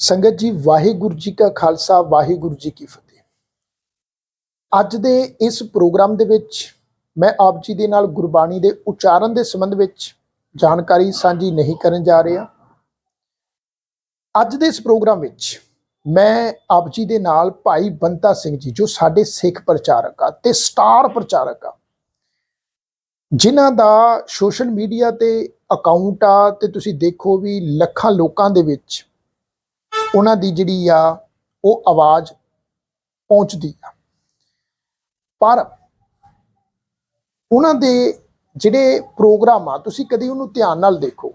ਸੰਗਤ ਜੀ, ਵਾਹਿਗੁਰੂ ਜੀ ਕਾ ਖਾਲਸਾ, ਵਾਹਿਗੁਰੂ ਜੀ ਕੀ ਫਤਿਹ। ਅੱਜ ਦੇ ਇਸ ਪ੍ਰੋਗਰਾਮ ਦੇ ਵਿੱਚ ਮੈਂ ਆਪ ਜੀ ਦੇ ਨਾਲ ਗੁਰਬਾਣੀ ਦੇ ਉਚਾਰਨ ਦੇ ਸੰਬੰਧ ਵਿੱਚ ਜਾਣਕਾਰੀ ਸਾਂਝੀ ਨਹੀਂ ਕਰਨ ਜਾ ਰਿਹਾ। ਅੱਜ ਦੇ ਇਸ ਪ੍ਰੋਗਰਾਮ ਵਿੱਚ ਮੈਂ ਆਪ ਜੀ ਦੇ ਨਾਲ ਭਾਈ ਬੰਤਾ ਸਿੰਘ ਜੀ, ਜੋ ਸਾਡੇ ਸਿੱਖ ਪ੍ਰਚਾਰਕ ਆ ਤੇ ਸਟਾਰ ਪ੍ਰਚਾਰਕ ਆ, ਜਿਨ੍ਹਾਂ ਦਾ ਸੋਸ਼ਲ ਮੀਡੀਆ ਤੇ ਅਕਾਊਂਟ ਆ ਤੇ ਤੁਸੀਂ ਦੇਖੋ ਵੀ ਲੱਖਾਂ ਲੋਕਾਂ ਦੇ ਵਿੱਚ ਉਹਨਾਂ ਦੀ ਜਿਹੜੀ ਆ, ਉਹ ਆਵਾਜ਼ ਪਹੁੰਚਦੀ ਆ। ਪਰ ਉਹਨਾਂ ਦੇ ਜਿਹੜੇ ਪ੍ਰੋਗਰਾਮ ਆ, ਤੁਸੀਂ ਕਦੀ ਉਹਨੂੰ ਧਿਆਨ ਨਾਲ ਦੇਖੋ।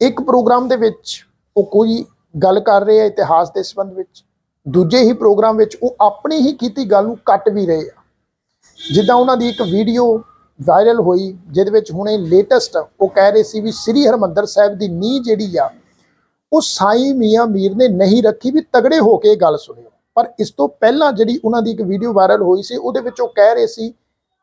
ਇੱਕ ਪ੍ਰੋਗਰਾਮ ਦੇ ਵਿੱਚ ਉਹ ਕੋਈ ਗੱਲ ਕਰ ਰਹੇ ਆ ਇਤਿਹਾਸ ਦੇ ਸੰਬੰਧ ਵਿੱਚ, ਦੂਜੇ ਹੀ ਪ੍ਰੋਗਰਾਮ ਵਿੱਚ ਉਹ ਆਪਣੀ ਹੀ ਕੀਤੀ ਗੱਲ ਨੂੰ ਕੱਟ ਵੀ ਰਹੇ ਆ। ਜਿੱਦਾਂ ਉਹਨਾਂ ਦੀ ਇੱਕ ਵੀਡੀਓ ਵਾਇਰਲ ਹੋਈ, ਜਿਹਦੇ ਵਿੱਚ ਹੁਣੇ ਲੇਟੈਸਟ ਉਹ ਕਹਿ ਰਹੇ ਸੀ ਵੀ ਸ੍ਰੀ ਹਰਮੰਦਰ ਸਾਹਿਬ ਦੀ ਨੀਂਹ ਜਿਹੜੀ ਆ ਉਹ ਸਾਈ ਮੀਆਂ ਮੀਰ ਨੇ ਨਹੀਂ ਰੱਖੀ ਵੀ ਤਗੜੇ ਹੋ ਕੇ ਗੱਲ ਸੁਣਿਓ। ਪਰ ਇਸ ਤੋਂ ਪਹਿਲਾਂ ਜਿਹੜੀ ਉਹਨਾਂ ਦੀ ਇੱਕ ਵੀਡੀਓ ਵਾਇਰਲ ਹੋਈ ਸੀ, ਉਹਦੇ ਵਿੱਚ ਉਹ ਕਹਿ ਰਹੇ ਸੀ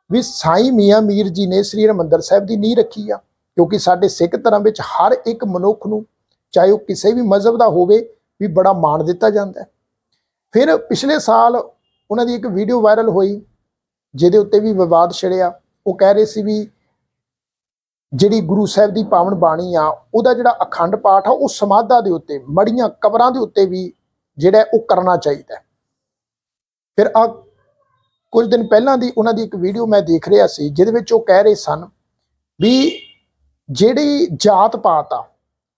ਵੀ ਸਾਈ ਮੀਆਂ ਮੀਰ ਜੀ ਨੇ ਸ੍ਰੀ ਹਰਮੰਦਰ ਸਾਹਿਬ ਦੀ ਨੀਂਹ ਰੱਖੀ ਆ, ਕਿਉਂਕਿ ਸਾਡੇ ਸਿੱਖ ਧਰਮ ਵਿੱਚ ਹਰ ਇੱਕ ਮਨੁੱਖ ਨੂੰ ਚਾਹੇ ਉਹ ਕਿਸੇ ਵੀ ਮਜ਼ਹਬ ਦਾ ਹੋਵੇ ਵੀ ਬੜਾ ਮਾਣ ਦਿੱਤਾ ਜਾਂਦਾ ਹੈ। ਫਿਰ ਪਿਛਲੇ ਸਾਲ ਉਹਨਾਂ ਦੀ ਇੱਕ ਵੀਡੀਓ ਵਾਇਰਲ ਹੋਈ, ਜਿਹਦੇ ਉੱਤੇ ਵੀ ਵਿਵਾਦ ਛਿੜਿਆ। ਉਹ ਕਹਿ ਰਹੇ ਸੀ ਵੀ ਜਿਹੜੀ ਗੁਰੂ ਸਾਹਿਬ ਦੀ ਪਾਵਨ ਬਾਣੀ ਆ, ਉਹਦਾ ਜਿਹੜਾ ਅਖੰਡ ਪਾਠ ਆ, ਉਹ ਸਮਾਧਾਂ ਦੇ ਉੱਤੇ, ਮੜੀਆਂ ਕਬਰਾਂ ਦੇ ਉੱਤੇ ਵੀ ਜਿਹੜਾ ਉਹ ਕਰਨਾ ਚਾਹੀਦਾ ਫਿਰ ਆ ਕੁਝ ਦਿਨ ਪਹਿਲਾਂ ਦੀ ਉਹਨਾਂ ਦੀ ਇੱਕ ਵੀਡੀਓ ਮੈਂ ਦੇਖ ਰਿਹਾ ਸੀ, ਜਿਹਦੇ ਵਿੱਚ ਉਹ ਕਹਿ ਰਹੇ ਸਨ ਵੀ ਜਿਹੜੀ ਜਾਤ ਪਾਤ ਆ,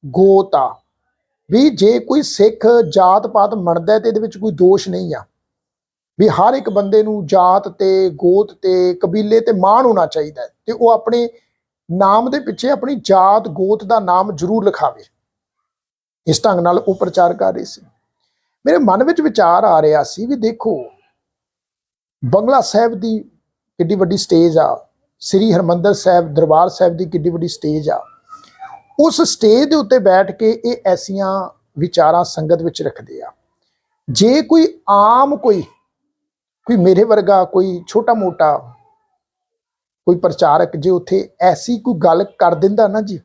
ਗੋਤ ਆ, ਵੀ ਜੇ ਕੋਈ ਸਿੱਖ ਜਾਤ ਪਾਤ ਮੰਨਦਾ ਤੇ ਇਹਦੇ ਵਿੱਚ ਕੋਈ ਦੋਸ਼ ਨਹੀਂ ਆ, ਵੀ ਹਰ ਇੱਕ ਬੰਦੇ ਨੂੰ ਜਾਤ ਤੇ, ਗੋਤ ਤੇ, ਕਬੀਲੇ ਤੇ ਮਾਣ ਹੋਣਾ ਚਾਹੀਦਾ ਤੇ ਉਹ ਆਪਣੇ ਨਾਮ ਦੇ ਪਿੱਛੇ ਆਪਣੀ ਜਾਤ ਗੋਤ ਦਾ ਨਾਮ ਜ਼ਰੂਰ ਲਿਖਾਵੇ। ਇਸ ਢੰਗ ਨਾਲ ਉਹ ਪ੍ਰਚਾਰ ਕਰ ਰਹੇ ਸੀ। ਮੇਰੇ ਮਨ ਵਿੱਚ ਵਿਚਾਰ ਆ ਰਿਹਾ ਸੀ ਵੀ ਦੇਖੋ, ਬੰਗਲਾ ਸਾਹਿਬ ਦੀ ਕਿੱਡੀ ਵੱਡੀ ਸਟੇਜ ਆ, ਸ੍ਰੀ ਹਰਮੰਦਰ ਸਾਹਿਬ, ਦਰਬਾਰ ਸਾਹਿਬ ਦੀ ਕਿੱਡੀ ਵੱਡੀ ਸਟੇਜ ਆ। ਉਸ ਸਟੇਜ ਦੇ ਉੱਤੇ ਬੈਠ ਕੇ ਇਹ ਐਸੀਆਂ ਵਿਚਾਰਾਂ ਸੰਗਤ ਵਿੱਚ ਰੱਖਦੇ ਆ। ਜੇ ਕੋਈ ਆਮ ਕੋਈ ਕੋਈ ਮੇਰੇ ਵਰਗਾ ਕੋਈ ਛੋਟਾ ਮੋਟਾ ਕੋਈ ਪ੍ਰਚਾਰਕ ਜੇ ਉੱਥੇ ਐਸੀ ਕੋਈ ਗੱਲ ਕਰ ਦਿੰਦਾ ਨਾ ਜੀ,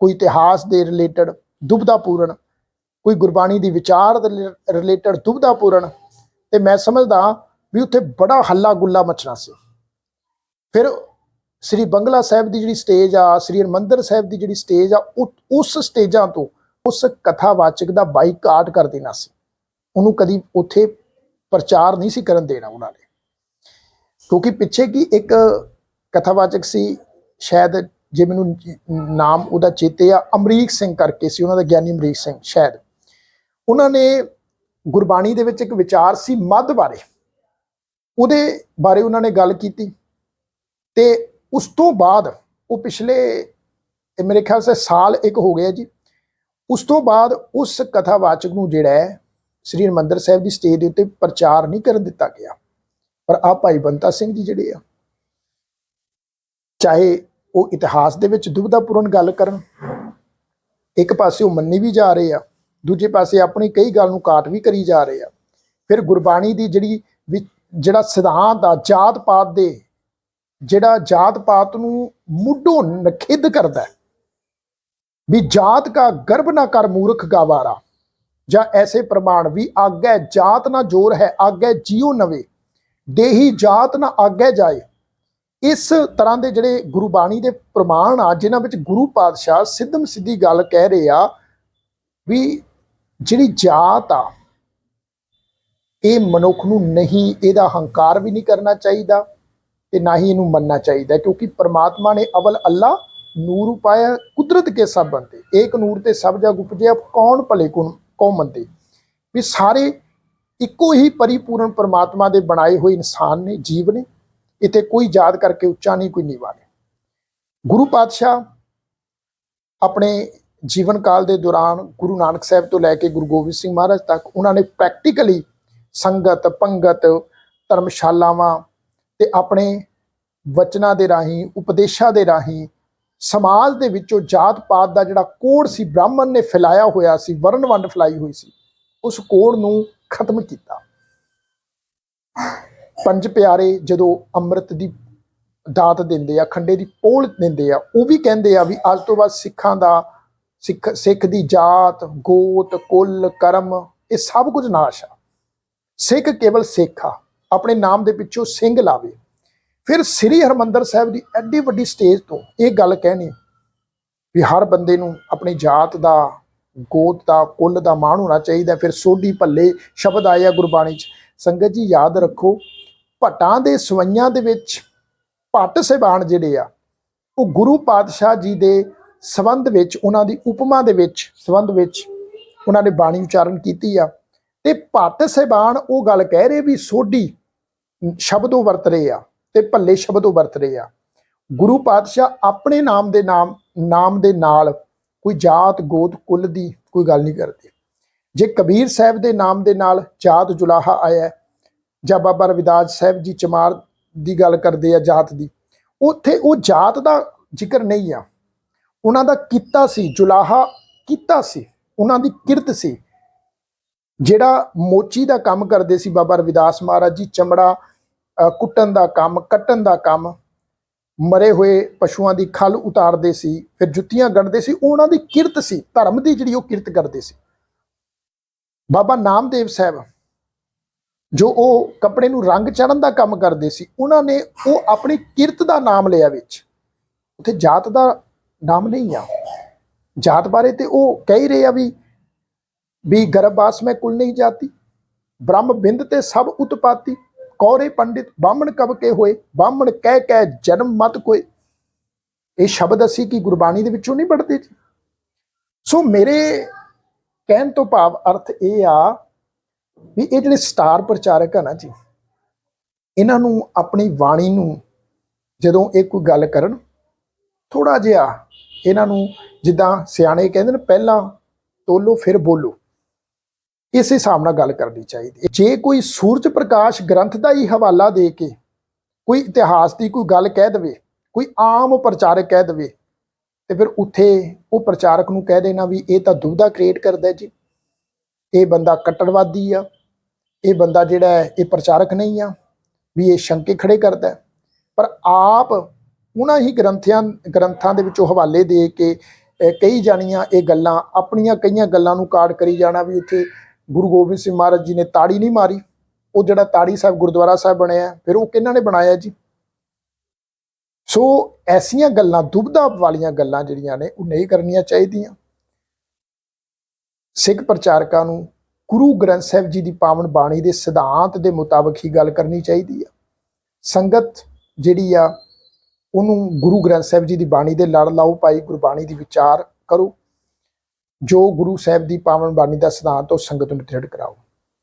ਕੋਈ ਇਤਿਹਾਸ ਦੇ ਰਿਲੇਟਡ ਦੁਬਦਾਪੂਰਨ ਕੋਈ ਗੁਰਬਾਣੀ ਦੀ ਵਿਚਾਰ ਦੇ ਰਿਲੇਟਡ ਦੁਬਦਾਪੂਰਨ ਤੇ ਮੈਂ ਸਮਝਦਾ ਵੀ ਉੱਥੇ ਬੜਾ ਹੱਲਾ ਗੁੱਲਾ ਮਚਣਾ ਸੀ। ਫਿਰ ਸ੍ਰੀ ਬੰਗਲਾ ਸਾਹਿਬ ਦੀ ਜਿਹੜੀ ਸਟੇਜ ਆ, ਸ੍ਰੀ ਹਰਮੰਦਰ ਸਾਹਿਬ ਦੀ ਜਿਹੜੀ ਸਟੇਜ ਆ ਉਸ ਸਟੇਜਾਂ ਤੋਂ ਉਸ ਕਥਾਵਾਚਕ ਦਾ ਬਾਈਕਾਟ ਕਰ ਦੇਣਾ ਸੀ। ਉਹਨੂੰ ਕਦੀ ਉੱਥੇ ਪ੍ਰਚਾਰ ਨਹੀਂ ਸੀ ਕਰਨ ਦੇਣਾ ਉਹਨਾਂ ਨੇ। ਕਿਉਂਕਿ ਪਿੱਛੇ ਕੀ ਇੱਕ ਕਥਾਵਾਚਕ ਸੀ। ਸ਼ਾਇਦ ਜੇ ਮੈਨੂੰ ਨਾਮ ਉਹਦਾ ਚੇਤੇ ਆ, ਅਮਰੀਕ ਸਿੰਘ ਕਰਕੇ ਸੀ। ਉਹਨਾਂ ਦਾ ਗਿਆਨੀ ਅਮਰੀਕ ਸਿੰਘ, ਸ਼ਾਇਦ। ਉਹਨਾਂ ਨੇ ਗੁਰਬਾਣੀ ਦੇ ਵਿੱਚ ਇੱਕ ਵਿਚਾਰ ਸੀ, ਮੱਧ ਬਾਰੇ। ਉਹਦੇ ਬਾਰੇ ਉਹਨਾਂ ਨੇ ਗੱਲ ਕੀਤੀ ਤੇ ਉਸ ਤੋਂ ਬਾਅਦ ਉਹ ਪਿਛਲੇ ਮੇਰੇ ਖਿਆਲ ਸੇ ਸਾਲ ਇੱਕ ਹੋ ਗਿਆ ਜੀ। ਉਸ ਤੋਂ ਬਾਅਦ ਉਸ ਕਥਾਵਾਚਕ ਨੂੰ ਜਿਹੜਾ ਹੈ, ਸ੍ਰੀ ਹਰਿਮੰਦਰ ਸਾਹਿਬ ਦੀ ਸਟੇਜ ਦੇ ਉੱਤੇ ਪ੍ਰਚਾਰ ਨਹੀਂ ਕਰਨ ਦਿੱਤਾ ਗਿਆ। ਪਰ ਆ ਭਾਈ ਬੰਤਾ ਸਿੰਘ ਜੀ ਜਿਹੜੇ ਆ ਚਾਹੇ ਉਹ ਇਤਿਹਾਸ ਦੇ ਵਿੱਚ ਦੁਬਿਧਾਪੂਰਨ ਗੱਲ ਕਰਨ, ਇੱਕ ਪਾਸੇ ਉਹ ਮੰਨੀ ਵੀ ਜਾ ਰਹੇ ਆ, ਦੂਜੇ ਪਾਸੇ ਆਪਣੀ ਕਈ ਗੱਲ ਨੂੰ ਕਾਟ ਵੀ ਕਰੀ ਜਾ ਰਹੇ ਆ। ਫਿਰ ਗੁਰਬਾਣੀ ਦੀ ਜਿਹੜੀ ਵੀ- ਜਿਹੜਾ ਸਿਧਾਂਤ ਆ, ਜਾਤ ਪਾਤ ਦੇ, ਜਿਹੜਾ ਜਾਤ ਪਾਤ ਨੂੰ ਮੁੱਢੋਂ ਨਖਿੱਧ ਕਰਦਾ ਵੀ ਜਾਤ ਕਾ ਗਰਭ ਨਾ ਕਰ ਮੂਰਖ ਗਾਵਾਰਾ, ਜਾਂ ਐਸੇ ਪ੍ਰਮਾਣ ਵੀ ਆਗੈ ਜਾਤ ਨਾ ਜੋਰ ਹੈ, ਆਗੈ ਜੀਉ ਨਵੇ, ਦੇਹੀ ਜਾਤ ਨਾ ਆਗੈ ਜਾਏ ਇਸ ਤਰ੍ਹਾਂ ਦੇ ਜਿਹੜੇ ਗੁਰਬਾਣੀ ਦੇ ਪ੍ਰਮਾਣ ਆ, ਜਿਨ੍ਹਾਂ ਵਿੱਚ ਗੁਰੂ ਪਾਤਸ਼ਾਹ ਸਿੱਧਮ ਸਿੱਧੀ ਗੱਲ ਕਹਿ ਰਹੇ ਆ ਵੀ ਜਿਹੜੀ ਜਾਤ ਆ, ਇਹ ਮਨੁੱਖ ਨੂੰ ਨਹੀਂ, ਇਹਦਾ ਹੰਕਾਰ ਵੀ ਨਹੀਂ ਕਰਨਾ ਚਾਹੀਦਾ ਤੇ ਨਾ ਹੀ ਇਹਨੂੰ ਮੰਨਣਾ ਚਾਹੀਦਾ, ਕਿਉਂਕਿ ਪ੍ਰਮਾਤਮਾ ਨੇ ਅਵਲ ਅੱਲਾ ਨੂਰ ਉਪਾਇਆ ਕੁਦਰਤ ਕੇ ਸਭ ਬੰਦੇ, ਏਕ ਨੂਰ ਤੇ ਸਭ ਜਗ ਉਪਜਿਆ, ਕੌਣ ਭਲੇ ਕੋ ਕੋ ਮੰਦੇ? ਵੀ ਸਾਰੇ ਇੱਕੋ ਹੀ ਪਰਿਪੂਰਨ ਪ੍ਰਮਾਤਮਾ ਦੇ ਬਣਾਏ ਹੋਏ ਇਨਸਾਨ ਨੇ, ਜੀਵ ਨੇ ਇਥੇ ਕੋਈ ਯਾਦ ਕਰਕੇ ਉੱਚਾ ਨਹੀਂ ਕੋਈ ਨੀਵਾਂ ਨਹੀਂ ਗੁਰੂ ਪਾਤਸ਼ਾਹ ਆਪਣੇ ਜੀਵਨ ਕਾਲ ਦੇ ਦੌਰਾਨ ਗੁਰੂ ਨਾਨਕ ਸਾਹਿਬ ਤੋਂ ਲੈ ਕੇ ਗੁਰੂ ਗੋਬਿੰਦ ਸਿੰਘ ਮਹਾਰਾਜ ਤੱਕ ਉਹਨਾਂ ਨੇ ਪ੍ਰੈਕਟੀਕਲੀ ਸੰਗਤ ਪੰਗਤ ਧਰਮਸ਼ਾਲਾਵਾਂ ਤੇ ਆਪਣੇ ਵਚਨਾਂ ਦੇ ਰਾਹੀਂ ਉਪਦੇਸ਼ਾਂ ਦੇ ਰਾਹੀਂ ਸਮਾਜ ਦੇ ਵਿੱਚੋਂ ਜਾਤ ਪਾਤ ਦਾ ਜਿਹੜਾ ਕੋੜ ਸੀ ਬ੍ਰਾਹਮਣ ਨੇ ਫੈਲਾਇਆ ਹੋਇਆ ਸੀ ਵਰਣ ਵੰਡ ਫੈਲਾਈ ਹੋਈ ਸੀ ਉਸ ਕੋੜ ਨੂੰ ਖਤਮ ਕੀਤਾ ਪੰਜ ਪਿਆਰੇ ਜਦੋਂ ਅੰਮ੍ਰਿਤ ਦੀ ਦਾਤ ਦਿੰਦੇ ਆ, ਖੰਡੇ ਦੀ ਪੋਲ ਦਿੰਦੇ ਆ, ਉਹ ਵੀ ਕਹਿੰਦੇ ਆ ਵੀ ਅੱਜ ਤੋਂ ਬਾਅਦ ਸਿੱਖਾਂ ਦਾ, ਸਿੱਖ ਸਿੱਖ ਦੀ ਜਾਤ, ਗੋਤ, ਕੁੱਲ, ਕਰਮ, ਇਹ ਸਭ ਕੁਝ ਨਾਸ਼ ਆ। ਸਿੱਖ ਕੇਵਲ ਸਿੱਖ ਆ, ਆਪਣੇ ਨਾਮ ਦੇ ਪਿੱਛੋਂ ਸਿੰਘ ਲਾਵੇ। ਫਿਰ ਸ੍ਰੀ ਹਰਮੰਦਰ ਸਾਹਿਬ ਦੀ ਐਡੀ ਵੱਡੀ ਸਟੇਜ ਤੋਂ ਇਹ ਗੱਲ ਕਹਿਣੀ ਵੀ ਹਰ ਬੰਦੇ ਨੂੰ ਆਪਣੀ ਜਾਤ ਦਾ, ਗੋਤ ਦਾ, ਕੁੱਲ ਦਾ ਮਾਣ ਹੋਣਾ ਚਾਹੀਦਾ। ਫਿਰ ਸੋਢੀ ਭੱਲੇ ਸ਼ਬਦ ਆਇਆ ਗੁਰਬਾਣੀ 'ਚ, ਸੰਗਤ ਜੀ ਯਾਦ ਰੱਖੋ ਭਟਾਂ ਦੇ ਸਵਈਆਂ ਦੇ ਵਿੱਚ ਭੱਟ ਸਹਿਬਾਨ ਜਿਹੜੇ ਆ, ਉਹ ਗੁਰੂ ਪਾਤਸ਼ਾਹ ਜੀ ਦੇ ਸੰਬੰਧ ਵਿੱਚ, ਉਹਨਾਂ ਦੀ ਉਪਮਾ ਦੇ ਵਿੱਚ, ਸੰਬੰਧ ਵਿੱਚ ਉਹਨਾਂ ਨੇ ਬਾਣੀ ਉਚਾਰਨ ਕੀਤੀ ਆ। ਤੇ ਭੱਟ ਸਹਿਬਾਨ ਉਹ ਗੱਲ ਕਹਿ ਰਹੇ ਵੀ ਸੋਢੀ ਸ਼ਬਦੋਂ ਵਰਤ ਰਹੇ ਆ ਤੇ ਭੱਲੇ ਸ਼ਬਦੋਂ ਵਰਤ ਰਹੇ ਆ। ਗੁਰੂ ਪਾਤਸ਼ਾਹ ਆਪਣੇ ਨਾਮ ਦੇ ਨਾਮ ਨਾਮ ਦੇ ਨਾਲ ਕੋਈ ਜਾਤ, ਗੋਤ, ਕੁੱਲ ਦੀ ਕੋਈ ਗੱਲ ਨਹੀਂ ਕਰਦੇ। ਜੇ ਕਬੀਰ ਸਾਹਿਬ ਦੇ ਨਾਮ ਦੇ ਨਾਲ ਜਾਤ ਜੁਲਾਹਾ ਆਇਆ ਜਾਂ ਬਾਬਾ ਰਵਿਦਾਸ ਸਾਹਿਬ ਜੀ ਚਮਾਰ ਦੀ ਗੱਲ ਕਰਦੇ ਆ ਜਾਤ ਦੀ ਉੱਥੇ ਉਹ ਜਾਤ ਦਾ ਜ਼ਿਕਰ ਨਹੀਂ ਆ। ਉਹਨਾਂ ਦਾ ਕੀਤਾ ਸੀ ਜੁਲਾਹਾ ਕੀਤਾ ਸੀ ਉਹਨਾਂ ਦੀ ਕਿਰਤ ਸੀ। ਜਿਹੜਾ ਮੋਚੀ ਦਾ ਕੰਮ ਕਰਦੇ ਸੀ ਬਾਬਾ ਰਵਿਦਾਸ ਮਹਾਰਾਜ ਜੀ ਚਮੜਾ ਅ, ਕੁੱਟਣ ਦਾ ਕੰਮ ਕੱਟਣ ਦਾ ਕੰਮ ਮਰੇ ਹੋਏ ਪਸ਼ੂਆਂ ਦੀ ਖਲ ਉਤਾਰਦੇ ਸੀ ਫਿਰ ਜੁੱਤੀਆਂ ਗੰਢਦੇ ਸੀ ਉਹਨਾਂ ਦੀ ਕਿਰਤ ਸੀ ਧਰਮ ਦੀ ਜਿਹੜੀ ਉਹ ਕਿਰਤ ਕਰਦੇ ਸੀ। ਬਾਬਾ ਨਾਮਦੇਵ ਸਾਹਿਬ ਜੋ ਉਹ ਕੱਪੜੇ ਨੂੰ ਰੰਗ ਚੜਨ ਦਾ ਕੰਮ ਕਰਦੇ ਸੀ, ਉਹਨਾਂ ਨੇ ਉਹ ਆਪਣੀ ਕਿਰਤ ਦਾ ਨਾਮ ਲਿਆ ਵਿੱਚ। ਉੱਥੇ ਜਾਤ ਦਾ ਨਾਮ ਨਹੀਂ ਆ। ਜਾਤ ਬਾਰੇ ਤੇ ਉਹ ਕਹਿ ਹੀ ਰਹੇ ਆ ਵੀ ਵੀ ਗਰਭਾਸ ਮੈਂ ਕੁਲ ਨਹੀਂ ਜਾਤੀ, ਬ੍ਰਹਮ ਬਿੰਦ ਤੇ ਸਭ ਉਤਪਾਤੀ, ਕੌਰੇ ਪੰਡਿਤ ਬਾਹਮਣ ਕਬ ਕੇ ਹੋਏ, ਬਾਹਮਣ ਕਹਿ ਕਹਿ ਜਨਮ ਮਤ ਕੋਏ। ਇਹ ਸ਼ਬਦ ਅਸੀਂ ਕੀ ਗੁਰਬਾਣੀ ਦੇ ਵਿੱਚੋਂ ਨਹੀਂ ਪੜ੍ਹਦੇ ਜੀ? ਸੋ ਮੇਰੇ ਕਹਿਣ ਤੋਂ ਭਾਵ ਅਰਥ ਇਹ ਆ ਵੀ ਇਹ ਜਿਹੜੇ ਸਟਾਰ ਪ੍ਰਚਾਰਕ ਆ ਨਾ ਜੀ, ਇਹਨਾਂ ਨੂੰ ਆਪਣੀ ਬਾਣੀ ਨੂੰ ਜਦੋਂ ਇਹ ਕੋਈ ਗੱਲ ਕਰਨ ਥੋੜਾ ਜਿਹਾ ਇਹਨਾਂ ਨੂੰ ਜਿੱਦਾਂ ਸਿਆਣੇ ਕਹਿੰਦੇ ਨੇ, ਪਹਿਲਾਂ ਤੋਲੋ ਫਿਰ ਬੋਲੋ। ਇਸ ਹਿਸਾਬ ਨਾਲ ਗੱਲ ਕਰਨੀ ਚਾਹੀਦੀ ਹੈ। ਜੇ ਕੋਈ ਸੂਰਜ ਪ੍ਰਕਾਸ਼ ਗ੍ਰੰਥ ਦਾ ਹੀ ਹਵਾਲਾ ਦੇ ਕੇ ਕੋਈ ਇਤਿਹਾਸ ਦੀ ਕੋਈ ਗੱਲ ਕਹਿ ਦਵੇ, ਕੋਈ ਆਮ ਪ੍ਰਚਾਰਕ ਕਹਿ ਦਵੇ, ਤੇ ਫਿਰ ਉੱਥੇ ਉਹ ਪ੍ਰਚਾਰਕ ਨੂੰ ਕਹਿ ਦੇਣਾ ਵੀ ਇਹ ਤਾਂ ਦੁਬਦਾ ਕ੍ਰੀਏਟ ਕਰਦਾ ਜੀ। ਇਹ ਬੰਦਾ ਕੱਟੜਵਾਦੀ ਆ, ਇਹ ਬੰਦਾ ਜਿਹੜਾ ਹੈ, ਇਹ ਪ੍ਰਚਾਰਕ ਨਹੀਂ ਆ, ਵੀ ਇਹ ਸ਼ੰਕੇ ਖੜੇ ਕਰਦਾ ਪਰ ਆਪ ਉਹਨਾਂ ਹੀ ਗ੍ਰੰਥਾਂ ਗ੍ਰੰਥਾਂ ਦੇ ਵਿੱਚੋਂ ਹਵਾਲੇ ਦੇ ਕੇ ਕਈ ਜਾਣੀਆਂ ਇਹ ਗੱਲਾਂ, ਆਪਣੀਆਂ ਕਈਆਂ ਗੱਲਾਂ ਨੂੰ ਕਾਰਡ ਕਰੀ ਜਾਣਾ ਵੀ ਉੱਥੇ ਗੁਰੂ ਗੋਬਿੰਦ ਸਿੰਘ ਮਹਾਰਾਜ ਜੀ ਨੇ ਤਾੜੀ ਨਹੀਂ ਮਾਰੀ। ਉਹ ਜਿਹੜਾ ਤਾੜੀ ਸਾਹਿਬ ਗੁਰਦੁਆਰਾ ਸਾਹਿਬ ਬਣਿਆ ਫਿਰ ਉਹ ਕਿਹਨਾਂ ਨੇ ਬਣਾਇਆ ਜੀ? ਸੋ ਐਸੀਆਂ ਗੱਲਾਂ ਦੁਬਦਾ ਵਾਲੀਆਂ ਗੱਲਾਂ ਜਿਹੜੀਆਂ ਨੇ, ਉਹ ਨਹੀਂ ਕਰਨੀਆਂ ਚਾਹੀਦੀਆਂ। ਸਿੱਖ ਪ੍ਰਚਾਰਕਾਂ ਨੂੰ ਗੁਰੂ ਗ੍ਰੰਥ ਸਾਹਿਬ ਜੀ ਦੀ ਪਾਵਨ ਬਾਣੀ ਦੇ ਸਿਧਾਂਤ ਦੇ ਮੁਤਾਬਕ ਹੀ ਗੱਲ ਕਰਨੀ ਚਾਹੀਦੀ ਆ। ਸੰਗਤ ਜਿਹੜੀ ਆ, ਉਹਨੂੰ ਗੁਰੂ ਗ੍ਰੰਥ ਸਾਹਿਬ ਜੀ ਦੀ ਬਾਣੀ ਦੇ ਲੜ ਲਾਓ, ਭਾਈ ਗੁਰਬਾਣੀ ਦੀ ਵਿਚਾਰ ਕਰੋ। ਜੋ ਗੁਰੂ ਸਾਹਿਬ ਦੀ ਪਾਵਨ ਬਾਣੀ ਦਾ ਸਿਧਾਂਤ, ਉਹ ਸੰਗਤ ਨੂੰ ਦ੍ਰਿੜ ਕਰਾਓ।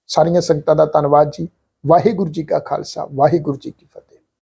ਸਾਰੀਆਂ ਸੰਗਤਾਂ ਦਾ ਧੰਨਵਾਦ ਜੀ। ਵਾਹਿਗੁਰੂ ਜੀ ਕਾ ਖਾਲਸਾ, ਵਾਹਿਗੁਰੂ ਜੀ ਕੀ ਫਤਿਹ।